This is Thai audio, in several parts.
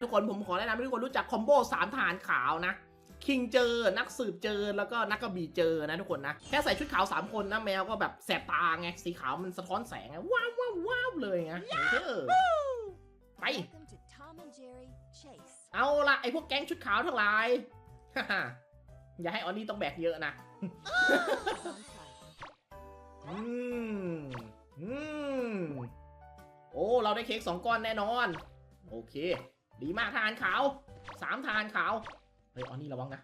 ทุกคนผมขอแนะนำให้ทุกคนรู้จักคอมโบสามทหารขาวนะคิงเจอ นักสืบเจอ แล้วก็นักกระบี่เจอนะทุกคนนะ แค่ใส่ชุดขาว 3 คนนะแมวก็แบบแสบตาไง สีขาวมันสะท้อนแสงไงว้าวว้าวว้าวเลยไงเออไป Welcome to Tom and Jerry Chase. เอาละไอพวกแก๊งชุดขาวทั้งหลายฮ่าฮ่าอย่าให้ออนนี่ต้องแบกเยอะนะ On site. อืม อืม โอ้ เราได้เค้กสองก้อนแน่นอน โอเค ดีมากทานขาวสามทานขาวเฮ้ยออนนี่ระวังนะ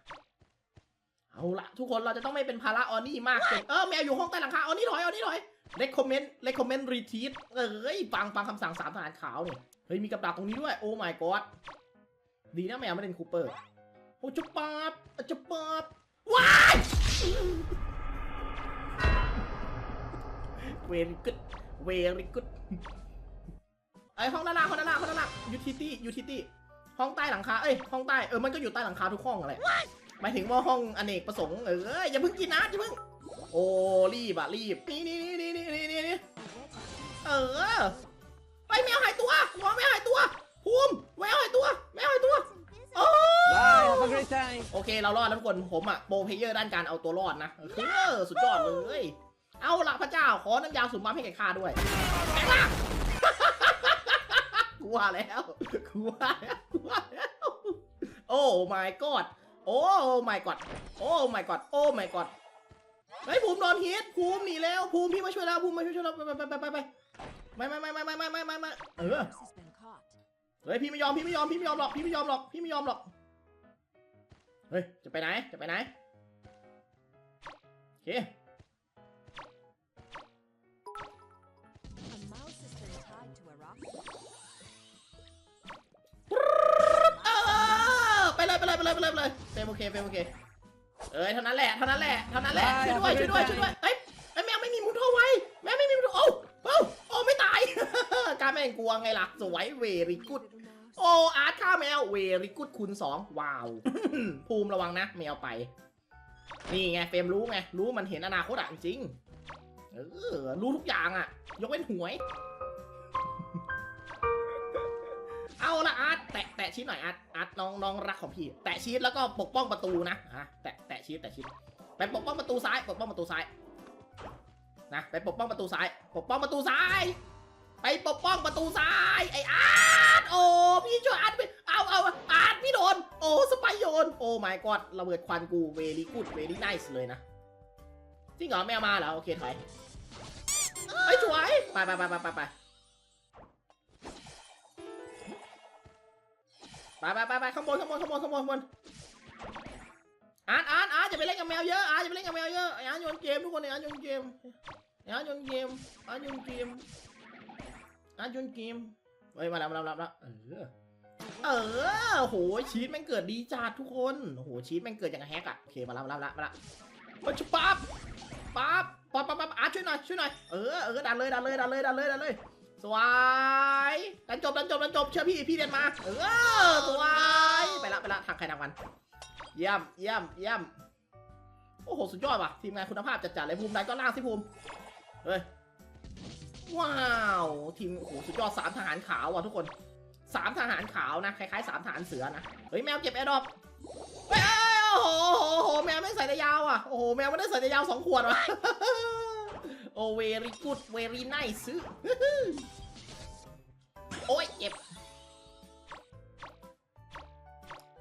เอาละทุกคนเราจะต้องไม่เป็นภาระออนนี่มากเกินเออแมวอยู่ห้องใต้หลังคาออนนี่ถอยออนนี่ถอยเลคคอมเมนต์เลคคอมเมนต์รีทีทเอ้ยฟังฟังคำสั่งสามทหารขาวเนี่ยเฮ้ยมีกับดักตรงนี้ด้วยโอ้ my god ดีนะแมวไม่เล่นคูเปอร์โอ้จะปาบจะปาบว้ายเวริกุดเวริกุด ไอห้องด้านล่างห้องด้านล่างห้องด้านล่างยูทิตี้ยูทิตี้ห้องใต้หลังคาเอ้ยห้องใต้เออมันก็อยู่ใต้หลังคาทุกห้องอะไรหมายถึงว่าห้องอเนกประสงค์เอออย่าเพิ่งกินนะอย่าเพิ่งโอ้รีบอะรีบนี่นี่นี่นี่นี่นี่นี่ The red team เออไปแมวหายตัวหัวแมวหายตัวภูมิแมวหายตัวแมวหายตัว is invisible. โอ้ Bye, have a great time. โอเคเรารอดแล้วทุกคนผมอะโปรเพลเยอร์ด้านการเอาตัวรอดนะเออสุดยอดเลย เอาละพระเจ้าขอน้ำยาสูบม้าให้แก่ข้าด้วยแม่งล่ะ กลัวแล้วกลัวแล้วกลัวแล้วโอ้ my god โอ้ my god โอ้ my god โอ้ my god เฮ้ยภูมิโดนฮิตภูมิหนีแล้วภูมิพี่มาช่วยแล้วภูมิมาช่วยช่วยเราไปไปไปไปไปไม่ไม่ไม่ไม่ไม่ไม่ไม่ไม่ไม่เออเฮ้ยพี่ไม่ยอมพี่ไม่ยอมพี่ไม่ยอมหรอกพี่ไม่ยอมหรอกพี่ไม่ยอมหรอกเฮ้ยจะไปไหนจะไปไหนโอเค ไปเลยไปเลยไปเลยไปเลยเฟรมโอเคเฟรมโอเค เอ้ยเท่านั้นแหละเท่านั้นแหละเท่านั้นแหละช่วยด้วยช่วยด้วยช่วยด้วยเอ้ยไอ้แมวไม่มีมุนท่อไว้แมวไม่มีมุนท่อโอ้โอ้โอ้ไม่ตาย การแม่งกลัวไงล่ะสวยเวรีกุด Little mouse. โอ้อาร์ตฆ่าแมวเวรีกุดคูณสองว้าว ภูมิระวังนะแมวไป นี่ไงเฟรมรู้ไงรู้มันเห็นอนาคตอะจริงๆเออรู้ทุกอย่างอะ ยกเว้นหวย เอาละอาร์ตแตะแตะชีสหน่อยอาร์ตอาร์ตน้องน้องรักของพี่ แตะชีสแล้วก็ปกป้องประตูนะอะแตะแตะชีสแตะชีสไปปกป้องประตูซ้าย ปกป้องประตูซ้ายนะไปปกป้องประตูซ้าย ปกป้องประตูซ้าย ไปปกป้องประตูซ้ายไออาร์ตโอ้พี่ช่วยอาร์ตไปเอาเอาอาร์ตพี่โดนโอ้สไปโยนโอ้ my god ระเบิดควันกูเวลี่กูดเวลี่ไนส์เลยนะจริงเหรอแมวมาเหรอโอเคถอยไอ้ยสวยไปไปไปไปไป ไปไปไปไปข้างบนข้างบนข้างบนข้างบนข้างบนอาร์ตอาร์ตอาร์ตอย่าไปเล่นกับแมวเยอะอาร์ตอย่าไปเล่นกับแมวเยอะอ้าร์ตโยนเกมทุกคนอ้าร์ตโยนเกมอ้าร์ตโยนเกมอาร์ตโยนเกมอาร์ตโยนเกมเฮ้ยมาแล้วมาแล้วมาแล้วเออเออโหชีสแม่งเกิดดีจัดทุกคนโอ้โหชีสแม่งเกิดอย่างแฮกอะโอเคมาแล้วมาแล้วมาแล้วมาแล้วมาชุบปั๊บปั๊บปั๊บปั๊บปั๊บอาร์ตช่วยหน่อยช่วยหน่อยเออเออดันเลยดันเลยดันเลยดันเลยดันเลย สวยดันจบดันจบดันจบเชื่อพี่พี่เรียนมา เออสวยไปละไปละทางใครทางมันเยี่ยมเยี่ยมเยี่ยมโอ้โหสุดยอดว่ะทีมงานคุณภาพจัดๆเลยภูมิใดก็ล่างสิภูมิเฮ้ยว้าวทีมโอ้โหสุดยอดสามทหารขาวว่ะทุกคนสามทหารขาวนะคล้ายๆสามทหารเสือนะเฮ้ยแมวเก็บแอร์ดรอปเฮ้ยโอ้โหโอ้โหแมวไม่ใส่แต่ยาวอะโอ้โหแมวไม่ได้ใส่แต่ยาวสองขวดว่ะ โอเวรีกูดเวรีไนซ์โอ้ยเจ็บ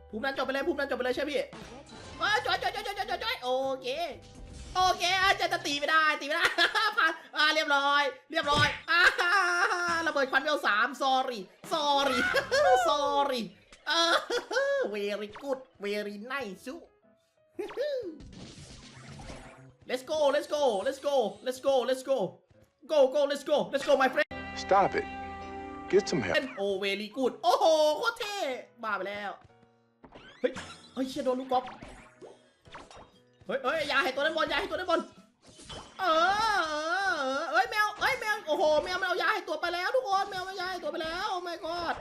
ภูมินั้นจบไปเลยภูมินั้นจบไปเลยใช่พี่ The red team เอ้ยจอยจอยจอยจอยจอยโอเคโอเคอาจจะตีไม่ได้ตีไม่ได้ผ่านอ่าเรียบร้อย เรียบร้อยอ่าระเบิดควันเวลสาม sorry sorry sorry เออ very good very nice let's go let's go let's go let's go let's go go go let's go let's go my friend Stop it. Get some help. โอ้ very good โอ้โหโคตรเท่บ้าไปแล้ว เฮ้ย เฮ้ยเชียโดนลูกกอล์ฟเฮ้ยเฮ้ยอย่าให้ตัวนั้นบอลอย่าให้ตัวนั้นบอลเออเออเออเอ้ยแมวเอ้ยแมว โอ้โห แมวมันเอายาให้ตัวไปแล้วทุกคน แมวมันยาให้ตัวไปแล้ว โอ้ my god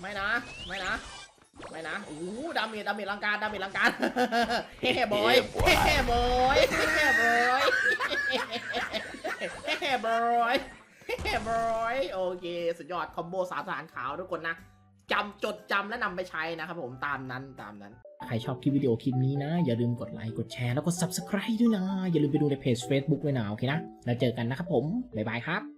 ไม่นะ ไม่นะ ไม่นะโอ้โหดาเมจดาเมจลังการดาเมจลังการเฮ้บอยเฮ้บอยเฮ้บอยเฮ้บอยเฮ้บอยโอเคสุดยอดคอมโบสามทหารขาวทุกคนนะจำจดจำและนำไปใช้นะครับผมตามนั้นตามนั้น ใครชอบคลิปวิดีโอคลิปนี้นะ อย่าลืมกดไลค์กดแชร์แล้วก็ subscribe ด้วยนะ อย่าลืมไปดูในเพจ Facebook ด้วยนะโอเคนะ แล้วเจอกันนะครับผม บ๊ายบายครับ